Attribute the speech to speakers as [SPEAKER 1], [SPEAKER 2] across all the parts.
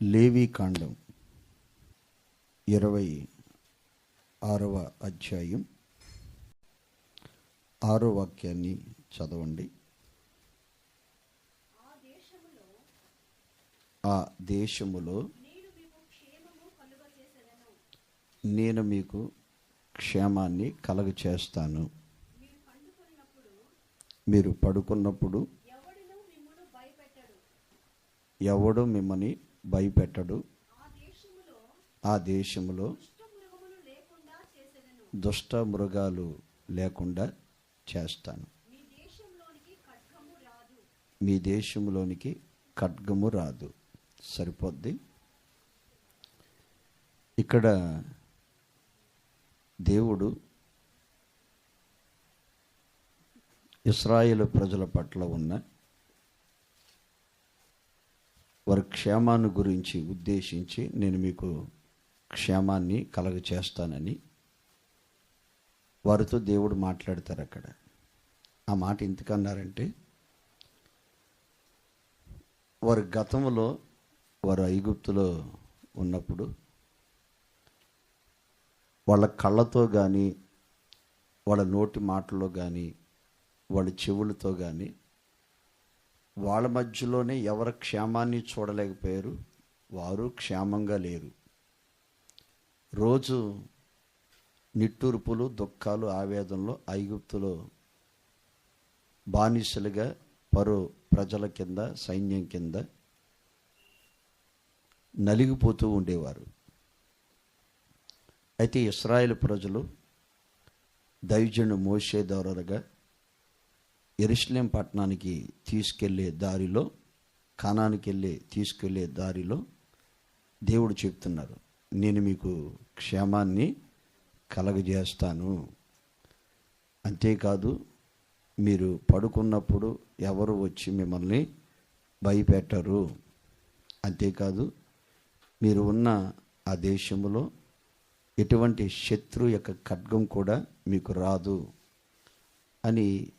[SPEAKER 1] లేవీ కాండం ఇరవై ఆరవ అధ్యాయం ఆరో వాక్యాన్ని చదవండి.
[SPEAKER 2] ఆ దేశములో నేను మీకు
[SPEAKER 1] క్షేమాన్ని కలగ చేస్తాను
[SPEAKER 2] మీరు పండుకొన్నప్పుడు
[SPEAKER 1] ఎవడు మిమ్మల్ని భయపెట్టడు.
[SPEAKER 2] ఆ
[SPEAKER 1] దేశంలో
[SPEAKER 2] దుష్ట
[SPEAKER 1] మృగాలు లేకుండా చేస్తాను.
[SPEAKER 2] మీ దేశంలోనికి ఖడ్గము రాదు
[SPEAKER 1] మీ దేశంలోనికి ఖడ్గము రాదు. సరిపోద్ది? ఇక్కడ దేవుడు ఇస్రాయేల్ ప్రజల పట్ల ఉన్న వారి క్షేమాన్ని గురించి ఉద్దేశించి నేను మీకు క్షేమాన్ని కలగ చేస్తానని వారితో దేవుడు మాట్లాడతారు అక్కడ. ఆ మాట ఎందుకన్నారంటే వారి గతంలో వారు ఐగుప్తులో ఉన్నప్పుడు వాళ్ళ కళ్ళతో కానీ వాళ్ళ నోటి మాటల్లో కానీ వాళ్ళ చెవులతో కానీ వాళ్ళ మధ్యలోనే ఎవరి క్షేమాన్ని చూడలేకపోయారు వారు క్షేమంగా లేరు. రోజు నిట్టూర్పులు దుఃఖాలు ఆవేదనలో ఐగుప్తులో బానిసలుగా పరో ప్రజల కింద సైన్యం కింద నలిగిపోతూ ఉండేవారు. అయితే ఇస్రాయేల్ ప్రజలు దైవజను మోసే దౌరలుగా ఎరుషలేం పట్టణానికి తీసుకెళ్ళే దారిలో కానానికి వెళ్ళే తీసుకెళ్ళే దారిలో దేవుడు చెప్తున్నారు నేను మీకు క్షేమాన్ని కలగజేస్తాను. అంతేకాదు మీరు పడుకున్నప్పుడు ఎవరు వచ్చి మిమ్మల్ని భయపెట్టరు. అంతేకాదు మీరు ఉన్న ఆ దేశంలో ఎటువంటి శత్రు యొక్క ఖడ్గం కూడా మీకు రాదు అని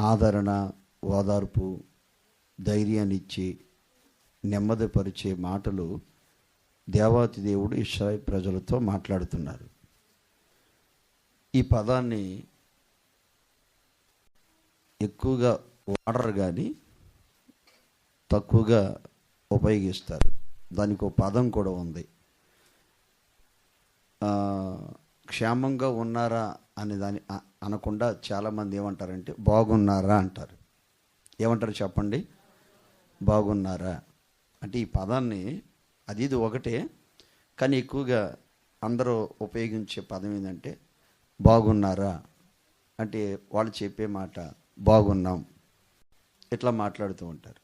[SPEAKER 1] ఆదరణ ఓదార్పు ధైర్యాన్ని ఇచ్చి నెమ్మదిపరిచే మాటలు దేవాతి దేవుడు ఇస్రాయి ప్రజలతో మాట్లాడుతున్నారు. ఈ పదాన్ని ఎక్కువగా వాడరు కానీ తక్కువగా ఉపయోగిస్తారు. దానికి ఒక పదం కూడా ఉంది. క్షేమంగా ఉన్నారా అనే దాని అనకుండా చాలామంది ఏమంటారంటే బాగున్నారా? అంటారు. ఏమంటారు చెప్పండి? బాగున్నారా? అంటే ఈ పదాన్ని అది ఇది ఒకటే కానీ ఎక్కువగా అందరూ ఉపయోగించే పదం ఏంటంటే బాగున్నారా? అంటే వాళ్ళు చెప్పే మాట బాగున్నాం. ఇట్లా మాట్లాడుతూ ఉంటారు.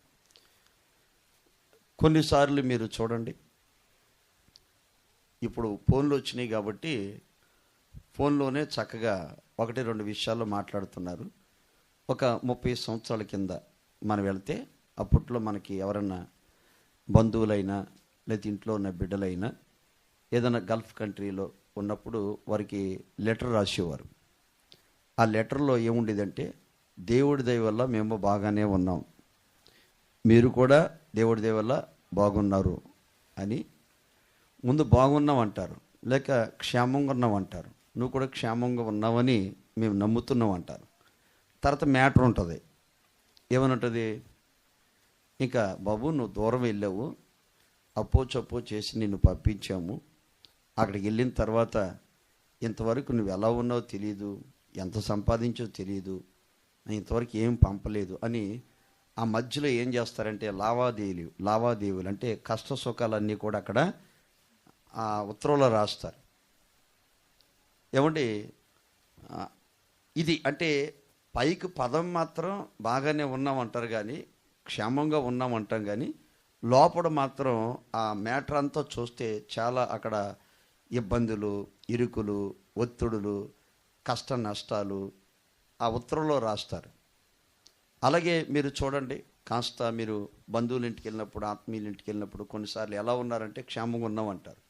[SPEAKER 1] కొన్నిసార్లు మీరు చూడండి ఇప్పుడు ఫోన్లు వచ్చినాయి కాబట్టి ఫోన్లోనే చక్కగా ఒకటి రెండు విషయాల్లో మాట్లాడుతున్నారు. ఒక ముప్పై సంవత్సరాల కింద మనం వెళ్తే అప్పట్లో మనకి ఎవరన్నా బంధువులైనా లేదా ఇంట్లో ఉన్న బిడ్డలైనా ఏదైనా గల్ఫ్ కంట్రీలో ఉన్నప్పుడు వారికి లెటర్ రాసేవారు. ఆ లెటర్లో ఏముండేదంటే దేవుడి దయ వల్ల మేము బాగానే ఉన్నాం. మీరు కూడా దేవుడి దయ వల్ల బాగున్నారు అని. ముందు బాగున్నాం అంటారు లేక క్షేమంగా ఉన్నాం అంటారు. నువ్వు కూడా క్షేమంగా ఉన్నావని మేము నమ్ముతున్నాం అంటారు తర్వాత మ్యాటర్ ఉంటుంది. ఏమనుంటుంది? ఇంకా బాబు నువ్వు దూరం వెళ్ళావు. అప్పో చప్పో చేసి నిన్ను పంపించాము. అక్కడికి వెళ్ళిన తర్వాత ఇంతవరకు నువ్వు ఎలా ఉన్నావో తెలియదు ఎంత సంపాదించో తెలియదు ఇంతవరకు ఏం పంపలేదు అని ఆ మధ్యలో ఏం చేస్తారంటే లావాదేవీలు లావాదేవీలు అంటే కష్ట సుఖాలన్నీ కూడా అక్కడ ఆ ఉత్తరంలో రాస్తారు. ఏమండి? ఇది అంటే పైకి పదం మాత్రం బాగానే ఉన్నామంటారు కానీ క్షేమంగా ఉన్నామంటాం కానీ లోపల మాత్రం ఆ మ్యాటర్ అంతా చూస్తే చాలా అక్కడ ఇబ్బందులు ఇరుకులు ఒత్తిడులు కష్ట నష్టాలు ఆ ఉత్తరంలో రాస్తారు. అలాగే మీరు చూడండి కాస్త మీరు బంధువుల ఇంటికి వెళ్ళినప్పుడు ఆత్మీయుల ఇంటికి వెళ్ళినప్పుడు కొన్నిసార్లు ఎలా ఉన్నారంటే క్షేమంగా ఉన్నామంటారు.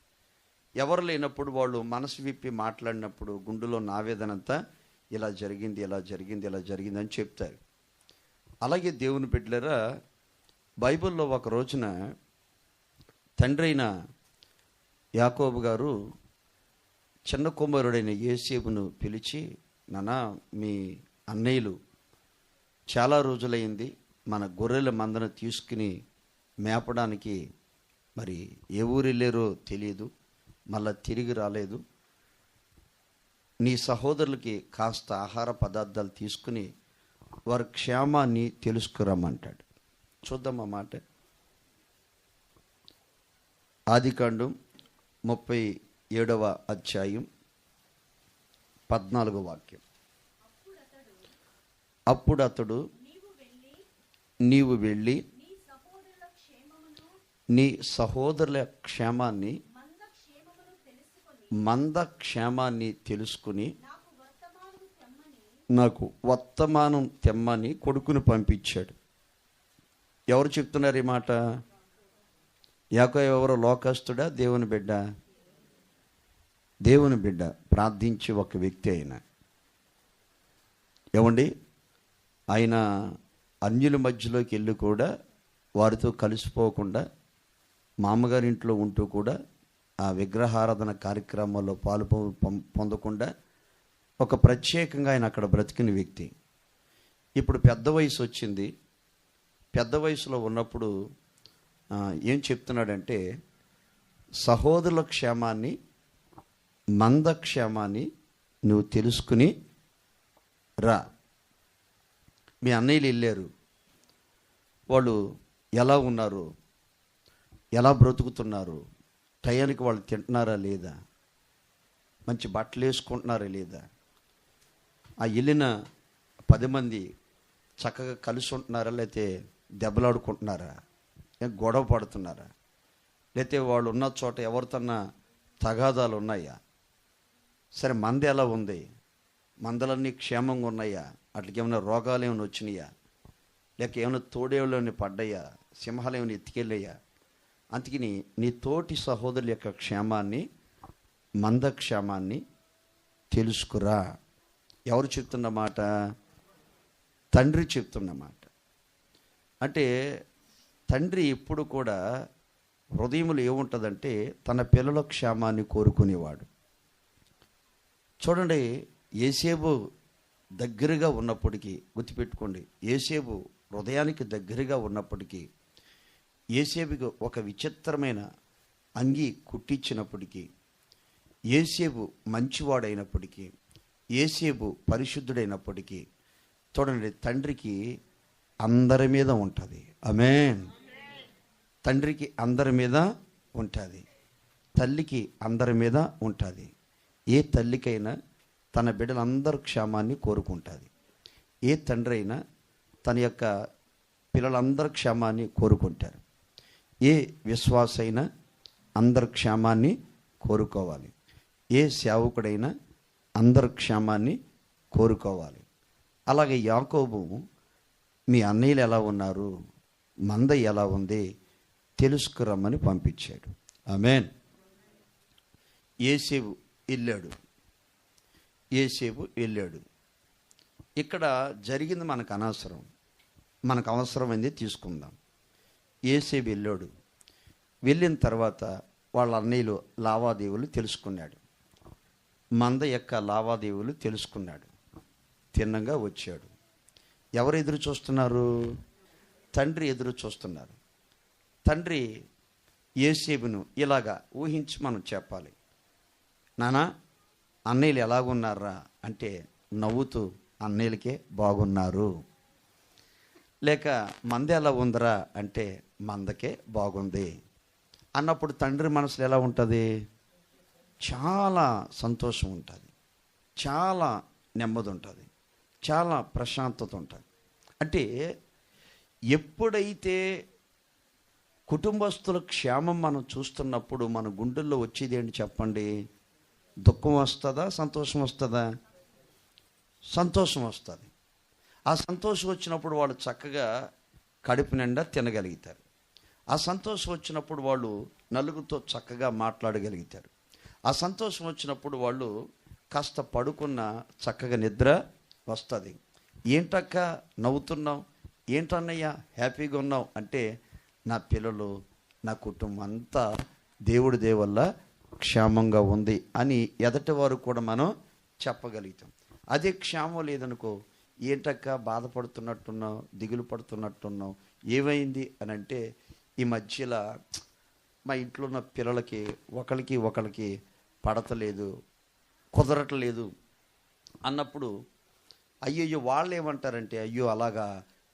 [SPEAKER 1] ఎవరు లేనప్పుడు వాళ్ళు మనసు విప్పి మాట్లాడినప్పుడు గుండెలో నావేదనంతా ఇలా జరిగింది ఇలా జరిగింది ఇలా జరిగింది అని చెప్తారు. అలాగే దేవుని బిడ్డలరా బైబిల్లో ఒక రోజున తండ్రి అయిన యాకోబు గారు చిన్న కుమారుడైన ఏసేపును పిలిచి నానా మీ అన్నయ్యలు చాలా రోజులైంది మన గొర్రెల మందను తీసుకుని మేపడానికి మరి ఏ ఊరు వెళ్ళారో తెలియదు. మళ్ళా తిరిగి రాలేదు. నీ సహోదరులకి కాస్త ఆహార పదార్థాలు తీసుకుని వారి క్షేమాన్ని తెలుసుకురమ్మంటాడు. చూద్దాం ఆ మాట. ఆదికాండం ముప్పై ఏడవ అధ్యాయం పద్నాలుగో వాక్యం. అప్పుడు అతడు
[SPEAKER 2] నీవు వెళ్ళి నీ సహోదరుల
[SPEAKER 1] క్షేమాన్ని
[SPEAKER 2] మంద
[SPEAKER 1] క్షేమాన్ని తెలుసుకుని
[SPEAKER 2] నాకు
[SPEAKER 1] వర్తమానం తెమ్మని. కొడుకును పంపించాడు. ఎవరు చెప్తున్నారు ఈ మాట? యాకో ఎవరో లోకస్తుడా? దేవుని బిడ్డ? దేవుని బిడ్డ ప్రార్థించి ఒక వ్యక్తి అయిన ఏమండి? ఆయన అన్యుల మధ్యలోకి వెళ్ళి కూడా వారితో కలిసిపోకుండా మామగారి ఇంట్లో ఉంటూ కూడా ఆ విగ్రహారాధన కార్యక్రమాల్లో పాలు పొందకుండా ఒక ప్రత్యేకంగా ఆయన అక్కడ బ్రతికిన వ్యక్తి. ఇప్పుడు పెద్ద వయసు వచ్చింది. పెద్ద వయసులో ఉన్నప్పుడు ఏం చెప్తున్నాడంటే సహోదరుల క్షేమాన్ని మంద క్షేమాన్ని నువ్వు తెలుసుకుని రా. మీ అన్నయ్యలు వెళ్ళారు. వాళ్ళు ఎలా ఉన్నారు? ఎలా బ్రతుకుతున్నారు? టయానికి వాళ్ళు తింటున్నారా లేదా? మంచి బట్టలు వేసుకుంటున్నారా లేదా? ఆ వెళ్ళిన పది మంది చక్కగా కలిసి ఉంటున్నారా? లేకపోతే దెబ్బలాడుకుంటున్నారా? గొడవ పడుతున్నారా? లేకపోతే వాళ్ళు ఉన్న చోట ఎవరితోన్నా తగాదాలు ఉన్నాయా? సరే మంది ఎలా ఉంది? మందలన్నీ క్షేమంగా ఉన్నాయా? అట్లకి ఏమైనా రోగాలు ఏమైనా వచ్చినాయా? లేక ఏమైనా తోడేవులు ఏమైనా పడ్డాయా? సింహాలు ఏమైనా ఎత్తుకెళ్ళాయా? అందుకని నీ తోటి సహోదరుల యొక్క క్షేమాన్ని మంద క్షేమాన్ని తెలుసుకురా. ఎవరు చెప్తున్న మాట? తండ్రి చెప్తున్న మాట. అంటే తండ్రి ఎప్పుడు కూడా హృదయములు ఏముంటుందంటే తన పిల్లల క్షేమాన్ని కోరుకునేవాడు. చూడండి ఏసేబు దగ్గరగా ఉన్నప్పటికీ గుర్తుపెట్టుకోండి ఏసేబు హృదయానికి దగ్గరగా ఉన్నప్పటికీ ఏసేపుకి ఒక విచిత్రమైన అంగి కుట్టించినప్పటికీ ఏసేపు మంచివాడైనప్పటికీ ఏసేపు పరిశుద్ధుడైనప్పటికీ చూడండి తండ్రికి అందరి మీద ఉంటుంది. అమేన్ తండ్రికి అందరి మీద ఉంటుంది. తల్లికి అందరి మీద ఉంటుంది. ఏ తల్లికైనా తన బిడ్డలందరి క్షేమాన్ని కోరుకుంటుంది. ఏ తండ్రి అయినా తన యొక్క పిల్లలందరి క్షేమాన్ని కోరుకుంటారు. ఏ విశ్వాసైనా అందరి క్షేమాన్ని కోరుకోవాలి. ఏ సేవకుడైనా అందరి క్షేమాన్ని కోరుకోవాలి. అలాగే యాకోబు మీ అన్నయ్యలు ఎలా ఉన్నారు? మంద ఎలా ఉంది? తెలుసుకురమ్మని పంపించాడు. ఆమెన్. ఏసేపు వెళ్ళాడు. ఏసేపు వెళ్ళాడు. ఇక్కడ జరిగింది మనకు అనవసరం. మనకు అవసరమైంది తీసుకుందాం. ఏసేపు వెళ్ళాడు. వెళ్ళిన తర్వాత వాళ్ళ అన్నయ్యలు లావాదేవీలు తెలుసుకున్నాడు. మంద యొక్క లావాదేవీలు తెలుసుకున్నాడు. తిన్నంగా వచ్చాడు. ఎవరు ఎదురు చూస్తున్నారు? తండ్రి ఎదురు చూస్తున్నారు. తండ్రి ఏసేబును ఇలాగా ఊహించి మనం చెప్పాలి. నానా అన్నయ్యలు ఎలాగున్నారా? అంటే నవ్వుతూ అన్నయ్యలకే బాగున్నారు. లేక మంద ఎలా ఉందరా? అంటే మందకే బాగుంది. అన్నప్పుడు తండ్రి మనసులో ఎలా ఉంటుంది? చాలా సంతోషం ఉంటుంది. చాలా నెమ్మది ఉంటుంది చాలా ప్రశాంతత ఉంటుంది అంటే ఎప్పుడైతే కుటుంబస్తుల క్షేమం మనం చూస్తున్నప్పుడు మన గుండెల్లో వచ్చేది ఏంటి చెప్పండి? దుఃఖం వస్తుందా? సంతోషం వస్తుందా? సంతోషం వస్తుంది. ఆ సంతోషం వచ్చినప్పుడు వాళ్ళు చక్కగా కడుపు నిండా తినగలుగుతారు. ఆ సంతోషం వచ్చినప్పుడు వాళ్ళు నలుగురితో చక్కగా మాట్లాడగలుగుతారు. ఆ సంతోషం వచ్చినప్పుడు వాళ్ళు కాస్త పడుకున్న చక్కగా నిద్ర వస్తుంది. ఏంటక్క నవ్వుతున్నావు? ఏంటన్నయ్యా? హ్యాపీగా ఉన్నావు? అంటే నా పిల్లలు నా కుటుంబం అంతా దేవుడి దేవల్ల క్షేమంగా ఉంది అని ఎదటి వారు కూడా మనం చెప్పగలుగుతాం. అదే క్షేమం లేదనుకో ఏంటక్క బాధపడుతున్నట్టున్నావు? దిగులు పడుతున్నట్టున్నావు? ఏమైంది? అని అంటే ఈ మధ్యలో మా ఇంట్లో ఉన్న పిల్లలకి ఒకరికి ఒకరికి పడతలేదు కుదరట్లేదు అన్నప్పుడు అయ్యయ్యో వాళ్ళు ఏమంటారంటే అయ్యో అలాగా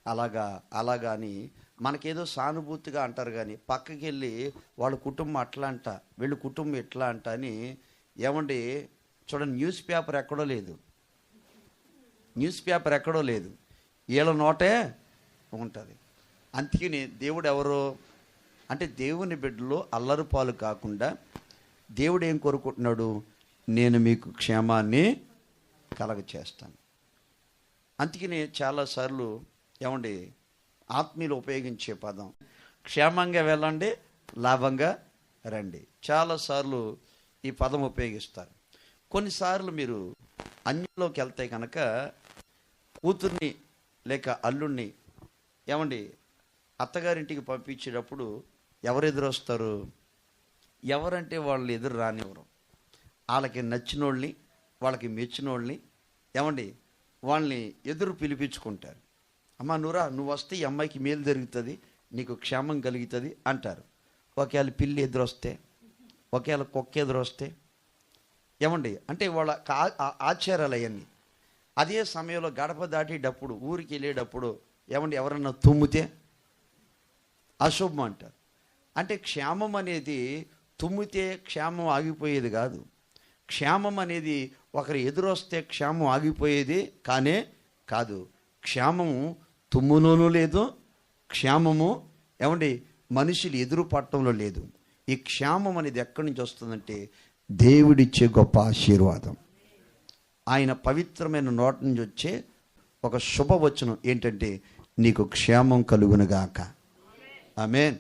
[SPEAKER 1] అలాగా అలాగా అని మనకేదో సానుభూతిగా అంటారు కానీ పక్కకి వెళ్ళి వాళ్ళ కుటుంబం అట్లా అంట వీళ్ళ కుటుంబం ఎట్లా అంట అని ఏమండి చూడండి న్యూస్ పేపర్ ఎక్కడో లేదు. న్యూస్ పేపర్ ఎక్కడో లేదు. వీళ్ళ నోటే ఉంటుంది. అందుకని దేవుడు ఎవరు అంటే దేవుని బిడ్డలో అల్లరి పాలు కాకుండా దేవుడు ఏం కోరుకుంటున్నాడు? నేను మీకు క్షేమాన్ని కలగ చేస్తాను అందుకని చాలాసార్లు ఏమండి ఆత్మీయులు ఉపయోగించే పదం క్షేమంగా వెళ్ళండి లాభంగా రండి. చాలాసార్లు ఈ పదం ఉపయోగిస్తారు. కొన్నిసార్లు మీరు అన్యంలోకి వెళ్తే కనుక కూతుర్ని లేక అల్లుణ్ణి ఏమండి అత్తగారింటికి పంపించేటప్పుడు ఎవరు ఎదురొస్తారు ఎవరంటే వాళ్ళు ఎదురు రానివ్వరు వాళ్ళకి నచ్చినోళ్ళని వాళ్ళకి మెచ్చినోళ్ళని ఏమండి వాళ్ళని ఎదురు పిలిపించుకుంటారు. అమ్మ నువ్వురా నువ్వు వస్తే ఈ అమ్మాయికి మేలు జరుగుతుంది నీకు క్షేమం కలుగుతుంది అంటారు. ఒకవేళ పిల్లి ఎదురొస్తే ఒకవేళ కుక్క ఎదురొస్తే ఏమండి అంటే వాళ్ళ కా- ఆచారాలు అవన్నీ అదే సమయంలో గడప దాటేటప్పుడు ఊరికి వెళ్ళేటప్పుడు ఏమండి ఎవరన్నా తుమ్మితే అశుభం అంటారు. అంటే క్షేమం అనేది తుమ్మితే క్షేమం ఆగిపోయేది కాదు. క్షేమం అనేది ఒకరు ఎదురొస్తే క్షేమం ఆగిపోయేది కానే కాదు. క్షేమము తుమ్ములోనూ లేదు క్షేమము ఏమండి మనుషులు ఎదురు పట్టడంలో లేదు. ఈ క్షేమం అనేది ఎక్కడి నుంచి వస్తుందంటే దేవుడిచ్చే గొప్ప ఆశీర్వాదం. ఆయన పవిత్రమైన నోట నుంచి వచ్చే ఒక శుభవచనం ఏంటంటే నీకు క్షేమం కలుగునుగాక ఆమెన్.